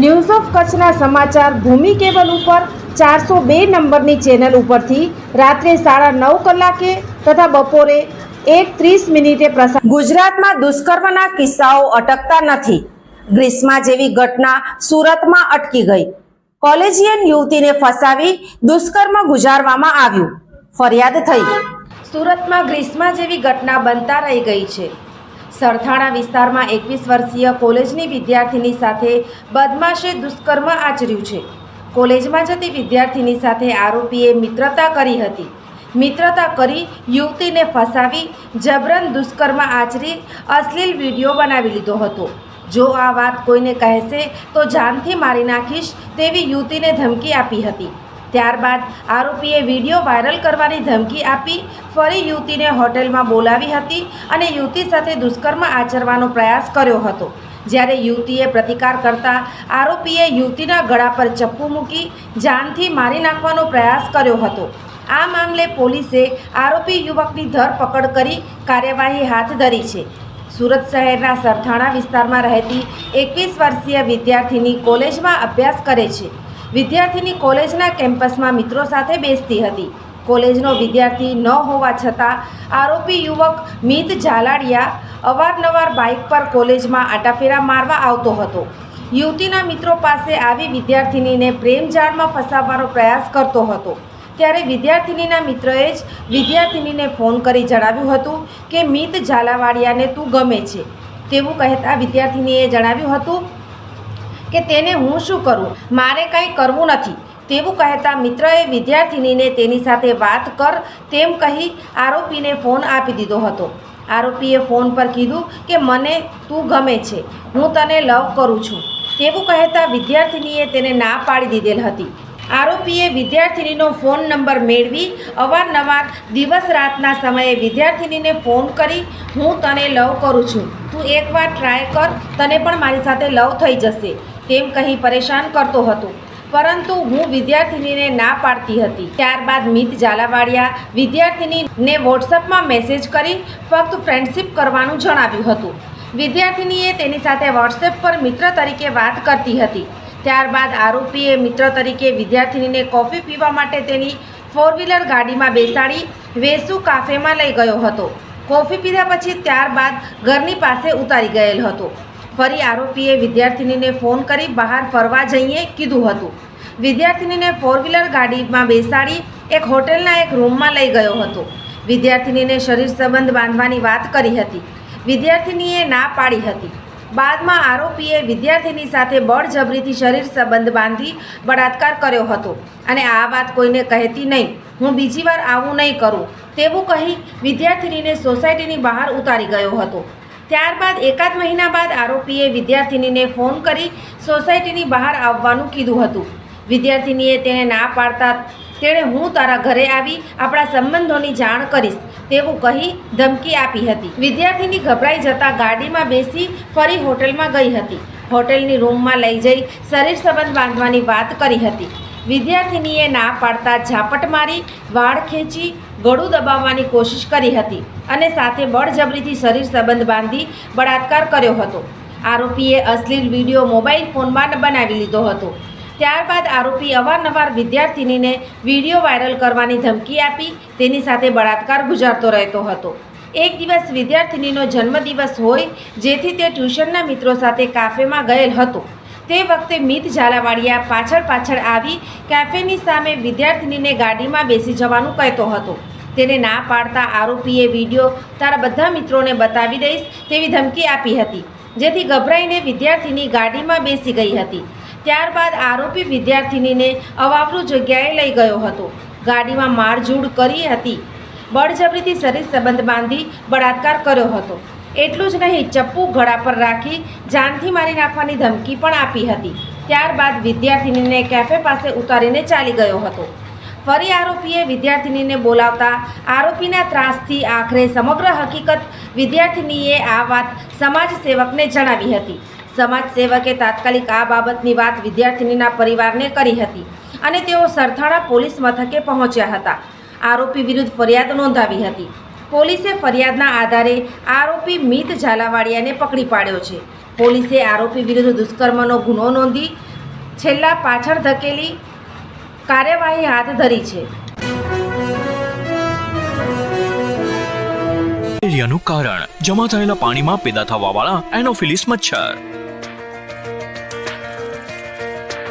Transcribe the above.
news of કચ્છના સમાચાર ભૂમિ cable ઉપર ચારસો બે નંબરની ચેનલ ઉપરથી રાત્રે સાડા નવ કલાકે તથા બપોરે એક ત્રીસ મિનિટે પ્રસાર ગુજરાતમાં દુષ્કર્મના કિસ્સાઓ અટકતા નથી. ગ્રીસમાં જેવી ઘટના સુરતમાં અટકી ગઈ. કોલેજિયન યુવતીને ફસાવી દુષ્કર્મ ગુજારવામાં આવ્યું. ફરિયાદ થઈ. સુરતમાં ગ્રીસમાં જેવી ઘટના બનતા રહી ગઈ છે. સરથાણા વિસ્તારમાં એકવીસ વર્ષીય કોલેજની વિદ્યાર્થીની સાથે બદમાશે દુષ્કર્મ આચર્યું છે. કોલેજમાં જતી વિદ્યાર્થીની સાથે આરોપીએ મિત્રતા કરી હતી. મિત્રતા કરી યુવતીને ફસાવી, જબરન દુષ્કર્મ આચરી, અશ્લીલ વીડિયો બનાવી લીધો હતો. જો આ વાત કોઈને કહેશે, તો જાનથી મારી નાખીશ તેવી યુવતીને ધમકી આપી હતી. ત્યારબાદ આરોપીએ વીડિયો વાયરલ કરવાની ધમકી આપી, ફરી યુવતીને હોટેલમાં બોલાવી હતી અને યુવતી સાથે દુષ્કર્મ આચરવાનો પ્રયાસ કર્યો હતો. જ્યારે યુવતીએ પ્રતિકાર કરતા આરોપીએ યુવતીના ગળા પર ચપ્પુ મૂકી જાનથી મારી નાખવાનો પ્રયાસ કર્યો હતો. આ મામલે પોલીસે આરોપી યુવકની ધરપકડ કરી કાર્યવાહી હાથ ધરી છે. સુરત શહેરના સરથાણા વિસ્તારમાં રહેતી એકવીસ વર્ષીય વિદ્યાર્થીની કોલેજમાં અભ્યાસ કરે છે. વિદ્યાર્થીની કોલેજના કેમ્પસમાં મિત્રો સાથે બેસતી હતી. કોલેજનો વિદ્યાર્થી ન હોવા છતાં આરોપી યુવક મિત ઝાલાડિયા અવારનવાર બાઇક પર કોલેજમાં આટાફેરા મારવા આવતો હતો. યુવતીના મિત્રો પાસે આવી વિદ્યાર્થિનીને પ્રેમજાળમાં ફસાવવાનો પ્રયાસ કરતો હતો. ત્યારે વિદ્યાર્થિનીના મિત્રએ જ વિદ્યાર્થિનીને ફોન કરી જણાવ્યું હતું કે, મિત ઝાલાવાડિયાને તું ગમે છે. તેવું કહેતા વિદ્યાર્થિનીએ જણાવ્યું હતું કે તેને હું શું કરું? મારે કંઈ કરવું નથી. તેવું કહેતા મિત્રએ વિદ્યાર્થિનીને તેની સાથે વાત કર તેમ કહી આરોપીને ફોન આપી દીધો હતો. આરોપીએ ફોન પર કીધું કે મને તું ગમે છે, હું તને લવ કરું છું. તેવું કહેતા વિદ્યાર્થિનીએ તેને ના પાડી દીધેલ હતી. આરોપીએ વિદ્યાર્થિનીનો ફોન નંબર મેળવી અવારનવાર દિવસ રાતના સમયે વિદ્યાર્થિનીને ફોન કરી, હું તને લવ કરું છું. તું એકવાર ટ્રાય કર, તને પણ મારી સાથે લવ થઈ જશે. તેમ કહી પરેશાન કરતો હતો. પરંતુ હું વિદ્યાર્થિનીને ના પાડતી હતી. ત્યારબાદ મિત ઝાલાવાડિયા વિદ્યાર્થિનીને વોટ્સઅપમાં મેસેજ કરી ફક્ત ફ્રેન્ડશિપ કરવાનું જણાવ્યું હતું. વિદ્યાર્થિનીએ તેની સાથે વોટ્સએપ પર મિત્ર તરીકે વાત કરતી હતી. ત્યારબાદ આરોપીએ મિત્ર તરીકે વિદ્યાર્થિનીને કોફી પીવા માટે તેની ફોર વ્હીલર ગાડીમાં બેસાડી વેસુ કાફેમાં લઈ ગયો હતો. કોફી પીધા પછી ત્યારબાદ ઘરની પાસે ઉતારી ગયેલ હતો. ફરી આરોપીએ વિદ્યાર્થિનીને ફોન કરી બહાર ફરવા જઈએ કીધું હતું. વિદ્યાર્થિનીને ફોર વ્હીલર ગાડીમાં બેસાડી એક હોટેલના એક રૂમમાં લઈ ગયો હતો. વિદ્યાર્થિનીને શરીર સંબંધ બાંધવાની વાત કરી હતી. વિદ્યાર્થિનીએ ના પાડી હતી. બાદમાં આરોપીએ વિદ્યાર્થીની સાથે બળજબરીથી શરીર સંબંધ બાંધી બળાત્કાર કર્યો હતો અને આ વાત કોઈને કહેતી નહીં. હું બીજી વાર આવું નહીં કરું. તેવું કહી વિદ્યાર્થિનીને સોસાયટીની બહાર ઉતારી ગયો હતો. ત્યારબાદ એકાદ મહિના બાદ આરોપીએ વિદ્યાર્થિનીને ફોન કરી સોસાયટીની બહાર આવવાનું કીધું હતું. વિદ્યાર્થિનીએ તેને ના પાડતા તેણે હું તારા ઘરે આવી, આપણા સંબંધોની જાણ કરીશ, તેવું કહી ધમકી આપી હતી. વિદ્યાર્થીની ગભરાઈ જતાં ગાડીમાં બેસી ફરી હોટેલમાં ગઈ હતી. હોટેલની રૂમમાં લઈ જઈ શરીર સંબંધ બાંધવાની વાત કરી હતી. વિદ્યાર્થિનીએ ના પાડતા ઝાપટ મારી, વાળ ખેંચી, ગળું દબાવવાની કોશિશ કરી હતી અને સાથે બળજબરીથી શરીર સંબંધ બાંધી બળાત્કાર કર્યો હતો. આરોપીએ અશ્લીલ વીડિયો મોબાઈલ ફોનમાં બનાવી લીધો હતો. ત્યારબાદ આરોપી અવારનવાર વિદ્યાર્થિનીને વીડિયો વાયરલ કરવાની ધમકી આપી, તેની સાથે બળાત્કાર ગુજારતો રહેતો હતો. એક દિવસ વિદ્યાર્થિનીનો જન્મદિવસ હોય, જેથી તે ટ્યુશનના મિત્રો સાથે કાફેમાં ગયેલ હતો. તે વખતે મિત ઝાલાવાડિયા પાછળ પાછળ આવી કેફેની સામે વિદ્યાર્થિનીને ગાડીમાં બેસી જવાનું કહેતો હતો. તેને ના પાડતા આરોપીએ વીડિયો તારા બધા મિત્રોને બતાવી દઈશ તેવી ધમકી આપી હતી, જેથી ગભરાઈને વિદ્યાર્થીની ગાડીમાં બેસી ગઈ હતી. ત્યારબાદ આરોપી વિદ્યાર્થિનીને અવાવરું જગ્યાએ લઈ ગયો હતો. ગાડીમાં મારઝૂડ કરી હતી. બળજબરીથી શરીર સંબંધ બાંધી બળાત્કાર કર્યો હતો. એટલું જ નહીં, ચપ્પુ ઘડા પર રાખી જાનથી મારી નાખવાની ધમકી પણ આપી હતી. ત્યારબાદ વિદ્યાર્થિનીને કેફે પાસે ઉતારીને ચાલી ગયો હતો. ફરી આરોપીએ વિદ્યાર્થિનીને બોલાવતા આરોપીના ત્રાસથી આખરે સમગ્ર હકીકત વિદ્યાર્થિનીએ આ વાત સમાજ સેવકને જણાવી હતી. સમાજ સેવકે તાત્કાલિક આ બાબતની વાત વિદ્યાર્થિનીના પરિવારને કરી હતી અને તેઓ સરથાણા પોલીસ મથકે પહોંચ્યા હતા. આરોપી વિરુદ્ધ ફરિયાદ નોંધાવી હતી. પોલીસે ફરિયાદના આધારે આરોપી મિત ઝાલાવાડિયાને પકડી પાડ્યો છે. પોલીસે આરોપી વિરુદ્ધ દુષ્કર્મનો ગુનો નોંધી છેલ્લા પાછળ ધકેલી કાર્યવાહી હાથ ધરી છે. મેલેરિયાનું કારણ, જમા થયેલા પાણીમાં પેદા થવાવાળા એનોફિલિસ મચ્છર.